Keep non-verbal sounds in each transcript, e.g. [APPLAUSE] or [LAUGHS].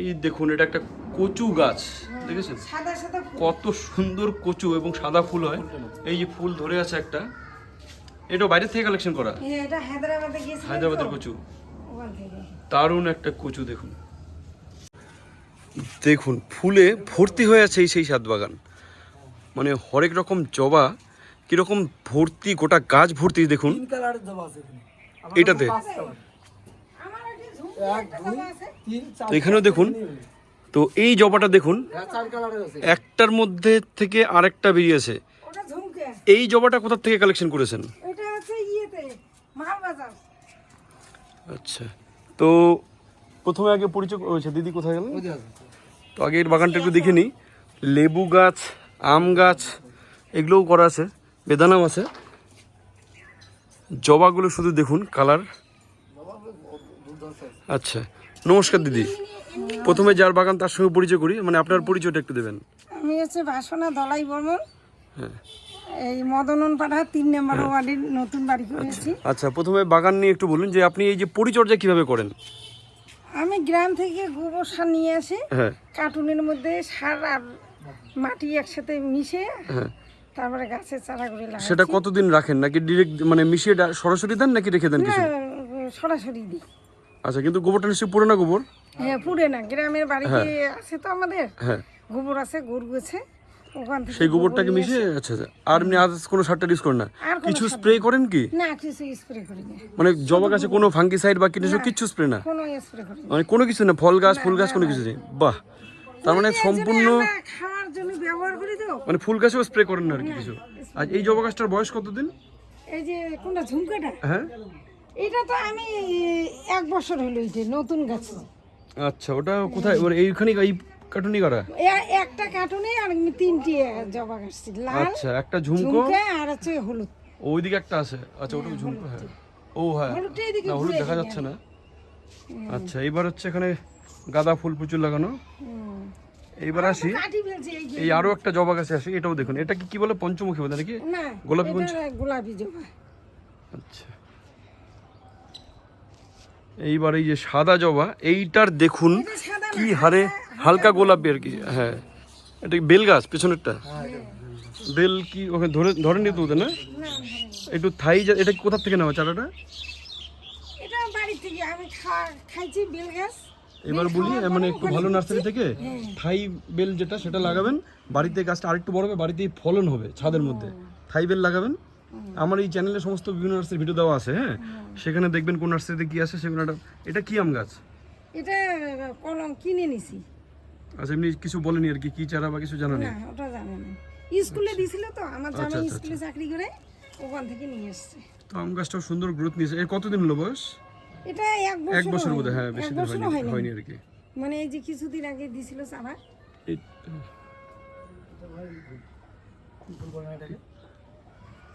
এই দেখুন এটা একটা কচু গাছ দেখেছেন? সাদা সাদা ফুল। কত সুন্দর কচু এবং সাদা ফুল হয়। এই যে ফুল ধরে আছে একটা এটা বাইরে থেকে কালেকশন করা? হ্যাঁ, এটা হায়দ্রাবাদে গেছিল হায়দ্রাবাদের কচু। ওখান দারুণ একটা কচু দেখুন। দেখুন ফুলে ভর্তি হয়ে আছে এই সেই সাত বাগান মানে হরেক রকম জবা কীরকম ভর্তি গোটা গাছ ভর্তি দেখুন। এটাতে? তো এখানেও দেখুন। তো এই জবাটা দেখুন। হ্যাঁ, একটার মধ্যে থেকে আরেকটা বেরিয়েছে। এই জবাটা কোথা থেকে কালেকশন করেছেন? ওটা আছে ইয়েতে মালবাজার আচ্ছা। তো প্রথমে আগে পরিচয় হয়েছে দিদি কোথায় গেলেন? তো আগে এর বাগানটা একটু দেখে নিই। লেবু গাছ আম গাছ এগুলোও করা আছে বেদানাও আছে। জবাগুলো শুধু দেখুন কালার। আচ্ছা নমস্কার দিদি। প্রথমে যার বাগান তার সঙ্গে পরিচয় করি মানে আপনার পরিচয়টা একটু দেবেন। আমি হচ্ছে বাসনা দলাই বর্মন। হ্যাঁ। এই মদনন পাড়া তিন নম্বর ওয়ার্ডের নতুন বাড়ি করেছি আচ্ছা প্রথমে বাগান নিয়ে একটু বলুন যে আপনি এই যে পরিচর্যা কীভাবে করেন? আমি গ্রাম থেকে গোবর সার নিয়ে আসি। হ্যাঁ। কার্টুনের মধ্যে সার আর মাটি একসাথে মিশে হ্যাঁ। তারপরে গাছের চারা করে লাগাই সেটা কতদিন রাখেন? নাকি ডিরেক্ট মানে মিশিয়ে সরাসরি দেন নাকি রেখে দেন কিছু? সরাসরি দিই। আচ্ছা কিন্তু গোবরটা নিশ্চয়ই পুরোনো গোবর? হ্যাঁ পুড়ে না গ্রামের বাড়িতে আছে তো আমাদের? হ্যাঁ। গোবর আছে গরু আছে ওখান থেকে সেই গোবরটাকে মিশিয়ে আচ্ছা আচ্ছা। আর এমনি আদার্স কোনো সারটা ইউজ করেন না? কিছু স্প্রে করেন কি? না কিছু স্প্রে করি না মানে জবা গাছে কোনো ফাঙ্গিসাইড বা কীটনাশক কিছু স্প্রে না? কোনো স্প্রে করি মানে কোনো কিছু না ফল গাছ ফুল গাছ কোনো কিছু নেই? বাহ। তার মানে সম্পূর্ণ খাওয়ার জন্য ব্যবহার করি তো। মানে ফুল গাছেও স্প্রে করেন না আর কি কিছু? আর এই জবা গাছটার বয়স কতদিন? এই যে কোনটা ঝুমকাটা? হ্যাঁ। এটা তো আমি এক বছর হলো এই যে নতুন গাছ। আচ্ছা ওটা কোথায়? ওর এইখানে এই কার্টুনি করা? একটা কার্টুনে আর তিনটি জবা গাছ। লাল আচ্ছা একটা ঝুমকো। আর হচ্ছে হলুদ। ওইদিকে একটা আছে। আচ্ছা ওটা ঝুমকো হ্যাঁ। ও হ্যাঁ। না হলুদ দেখা যাচ্ছে না। আচ্ছা এইবার হচ্ছে এখানে গাঁদা ফুল প্রচুর লাগানো। এইবার আসি। এই আরও একটা জবা গাছে আসি এটাও দেখুন। এটা কি কি বলে? পঞ্চমুখী বলে নাকি? গোলাপি? গোলাপি জবা। আচ্ছা। এইবার এই যে সাদা জবা এইটার দেখুন কি হারে হালকা গোলাপি। আর কি হ্যাঁ। এটা বেল গাছ পেছনেরটা? বেল কি ওখানে ধরে ধরে নিতে হতো না? একটু থাই এটা কোথা থেকে নেওয়া চারাটা? এটা বাড়ি থেকে আমি খাইছি বেল গাছ। এবার বলি মানে একটু ভালো নার্সারি থেকে হ্যাঁ। থাই বেল যেটা সেটা লাগাবেন। বাড়িতে গাছটা আরেকটু বড় হবে বাড়িতেই ফলন হবে ছাদের মধ্যে। থাই বেল লাগাবেন। আমার এই চ্যানেলে সমস্ত বিভিন্ন নার্সারি ভিডিও দেওয়া আছে হ্যাঁ? সেখানে দেখবেন কোন নার্সারিতে কি আছে সেগুলো একটা- এটা কি আম গাছ? এটা কলম কিনে নিছি। আচ্ছা এমনি কিছু বলেনি আর কি কি চারা বা কিছু জানা নেই? না ওটা জানো না স্কুলে দিছিল তো আমার আচ্ছা, জামাই আচ্ছা, স্কুলে চাকরি করে ওখান থেকে নিয়ে এসছে। তো আম গাছটাও সুন্দর গ্রোথ নিয়েছে। এর কতদিন হলো বয়স? এটা এক বছর এক বছর বোধ হ্যাঁ বেশি দিন হয়নি হয়নি। আর কি। মানে এই যে কিছুদিন আগে দিছিল চারা। এই-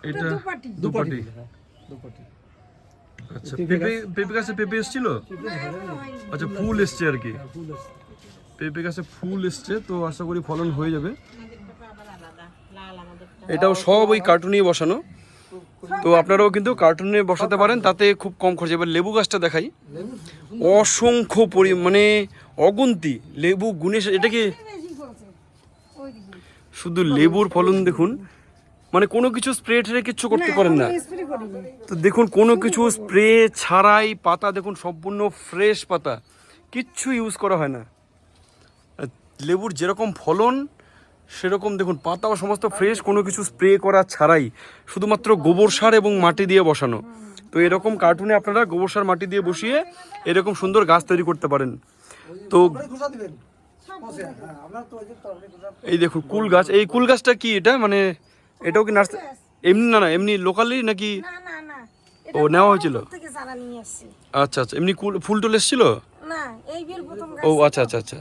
এটা দুপাটি। দুপাটি। দুপাটি। আচ্ছা পেঁপে পেঁপে গাছে পেঁপে এসেছিল? আচ্ছা ফুল এসছে আর কি। পেঁপে গাছে ফুল এসছে তো আশা করি ফলন হয়ে যাবে। এটাও সব ওই কার্টুনেই বসানো। তো আপনারাও কিন্তু কার্টুনে বসাতে পারেন তাতে খুব কম খরচ। এবার লেবু গাছটা দেখাই। অসংখ্য পরি মানে অগুন্তি। লেবু গুণে এটা কি শুধু লেবুর ফলন দেখুন মানে কোনো কিছু স্প্রে ট্রে কিচ্ছু করতে পারেন না। তো দেখুন কোনো কিছু স্প্রে ছাড়াই পাতা দেখুন সম্পূর্ণ ফ্রেশ পাতা। কিচ্ছু ইউজ করা হয় না। লেবুর যেরকম ফলন সেরকম দেখুন পাতাও সমস্ত ফ্রেশ কোনো কিছু স্প্রে করা ছাড়াই। শুধুমাত্র গোবর সার এবং মাটি দিয়ে বসানো। তো এরকম কার্টুনে আপনারা গোবর সার মাটি দিয়ে বসিয়ে এরকম সুন্দর গাছ তৈরি করতে পারেন। তো হ্যাঁ এই দেখুন কুল গাছ এই কুল গাছটা কি এটা? মানে এটাও কি নার্স এমনি না না এমনি লোকালি নাকি? না না না। ও, নেওয়া হয়েছিল? দূর থেকে চারা নিয়ে আসছি আচ্ছা আচ্ছা। এমনি কুল ফুল টুল এসেছিল? ও আচ্ছা আচ্ছা আচ্ছা।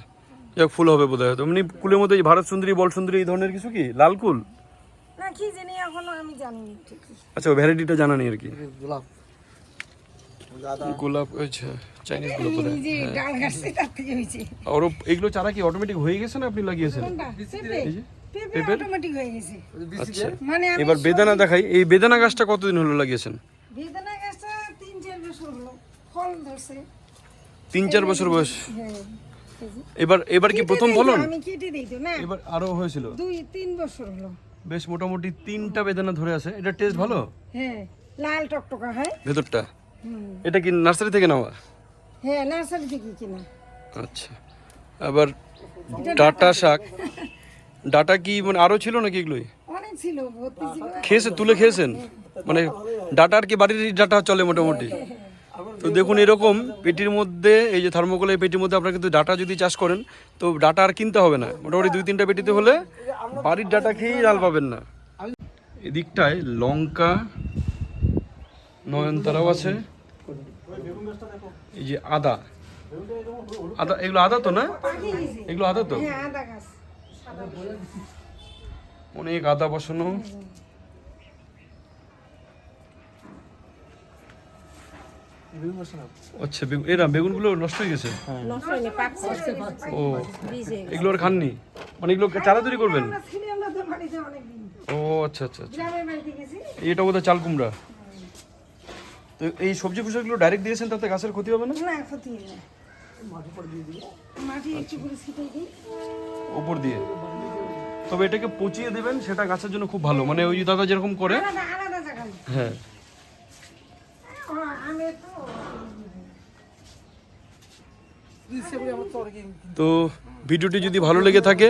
যাক ফুল হবে বোধ হয় তো এমনি কুলের মধ্যে এই ভারত সুন্দরী বল সুন্দরী এই ধরনের কিছু কি? লাল কুল? না কি জানি এখনও আমি জানি না ঠিকই আচ্ছা ভ্যারাইটিটা জানা নেই আর কি। গোলাপ। গোলাপ আচ্ছা চাইনিজ গোলাপ বোধ এগুলো চারা কি অটোমেটিক হয়ে গেছে না আপনি লাগিয়েছেন? এই যে। পেঁপে অটোমেটিক হয়ে গেছে। আচ্ছা। মানে এবার বেদানা দেখাই। এই বেদানা গাছটা কতদিন হলো লাগিয়েছেন? বেদনা গাছটা তিন চার বছর হলো। ফল ধরছে। তিন চার বছর বয়স। হ্যাঁ। এবার এবার কি প্রথম দেই তো, ফলন? আমি কেটে দিই তো না? এবার আরও হয়েছিল? দুই তিন বছর হলো। বেশ মোটামুটি তিনটা বেদানা ধরে আছে। এটা টেস্ট ভালো? হ্যাঁ। লাল টকটকা হয়? ভেতরটা? এটা কি নার্সারি থেকে নেওয়া? হ্যাঁ নার্সারি থেকে কিনা। আচ্ছা। আবার ডাটা শাক। [LAUGHS] ডাটা কি মানে আরও ছিল নাকি এগুলোই? অনেক ছিল খেয়েছে তুলে খেয়েছেন? মানে ডাটা আর কি বাড়ির ডাটা চলে মোটামুটি? তো দেখুন এরকম পেটির মধ্যে এই যে থার্মোকলের পেটির মধ্যে আপনারা কিন্তু ডাটা যদি চাষ করেন তো ডাটা আর কিনতে হবে না। মোটামুটি দুই তিনটা পেটিতে হলে বাড়ির ডাটা খেয়েই ডাল পাবেন না। এদিকটায় লঙ্কা নয়নতারাও আছে। এই যে আদা। আদা এগুলো আদা তো না? এগুলো আদা তো? হ্যাঁ অনেক আদা বসানো। আচ্ছা বেগুন এরা বেগুনগুলো নষ্ট হয়ে গেছে? নষ্ট হয়নি পাকছে ও এগুলো আর খাননি? মানে এগুলো চারা তৈরি করবেন? ও আচ্ছা আচ্ছা আচ্ছা। এটা বোধহয় চাল কুমড়া। তো এই সবজি ফসলগুলো ডাইরেক্ট দিয়েছেন তাতে গাছের ক্ষতি হবে না? না ক্ষতি হয় না। মাটি একটু করে ছিটিয়ে দিই। উপর দিয়ে। তবে এটাকে পচিয়ে দেবেন সেটা গাছের জন্য খুব ভালো। মানে ওই দাদা যেরকম করে। হ্যাঁ। তো ভিডিওটি যদি ভালো লেগে থাকে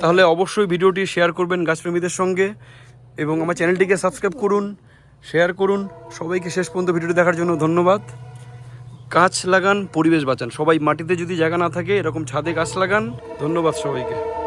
তাহলে অবশ্যই ভিডিওটি শেয়ার করবেন গাছপ্রেমীদের সঙ্গে এবং আমার চ্যানেলটিকে সাবস্ক্রাইব করুন শেয়ার করুন। সবাইকে শেষ পর্যন্ত ভিডিওটি দেখার জন্য ধন্যবাদ। গাছ লাগান, পরিবেশ বাঁচান। সবাই মাটিতে যদি জায়গা না থাকে, এরকম ছাদে গাছ লাগান। ধন্যবাদ সবাইকে।